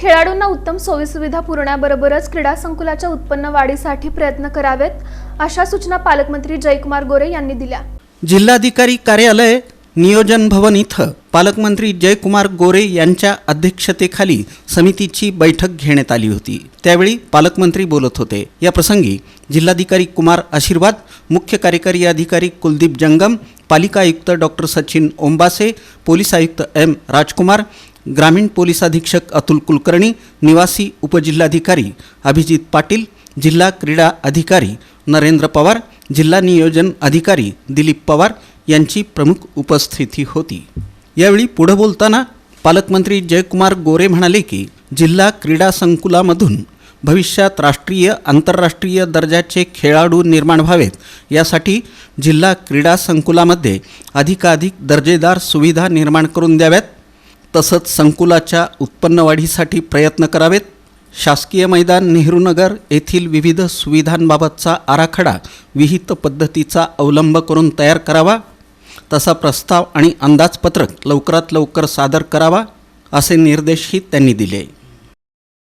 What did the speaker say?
खेळाडूंना उत्तम सोयीसुविधा पुरवण्याबरोबरच क्रीडा संकुलाच्या उत्पन्न वाढीसाठी प्रयत्न करावेत अशा सूचना पालकमंत्री जयकुमार गोरे यांनी दिल्या. जिल्हाधिकारी कार्यालय नियोजन भवन इथं पालकमंत्री जयकुमार गोरे यांच्या अध्यक्षतेखाली समितीची बैठक घेण्यात आली होती. त्यावेळी पालकमंत्री बोलत होते. या प्रसंगी जिल्हाधिकारी कुमार आशीर्वाद मुख्य कार्यकारी अधिकारी कुलदीप जंगम पालिका आयुक्त डॉक्टर सचिन ओंबासे पोलीस आयुक्त एम राजकुमार ग्रामीण पोलीस अधीक्षक अतुल कुलकर्णी निवासी उपजिल्हाधिकारी अभिजित पाटील जिल्हा क्रीडा अधिकारी नरेंद्र पवार जिल्हा नियोजन अधिकारी दिलीप पवार यांची प्रमुख उपस्थिती होती. यावेळी पुढं बोलताना पालकमंत्री जयकुमार गोरे म्हणाले की जिल्हा क्रीडा संकुलामधून भविष्यात राष्ट्रीय आंतरराष्ट्रीय दर्जाचे खेळाडू निर्माण व्हावेत. यासाठी जिल्हा क्रीडा संकुलामध्ये अधिकाधिक दर्जेदार सुविधा निर्माण करून द्याव्यात. तसंच संकुलाच्या उत्पन्नवाढीसाठी प्रयत्न करावेत. शासकीय मैदान नेहरूनगर येथील विविध सुविधांबाबतचा आराखडा विहित पद्धतीचा अवलंब करून तयार करावा. तसा प्रस्ताव आणि अंदाजपत्रक लवकरात लवकर सादर करावा असे निर्देशही त्यांनी दिले.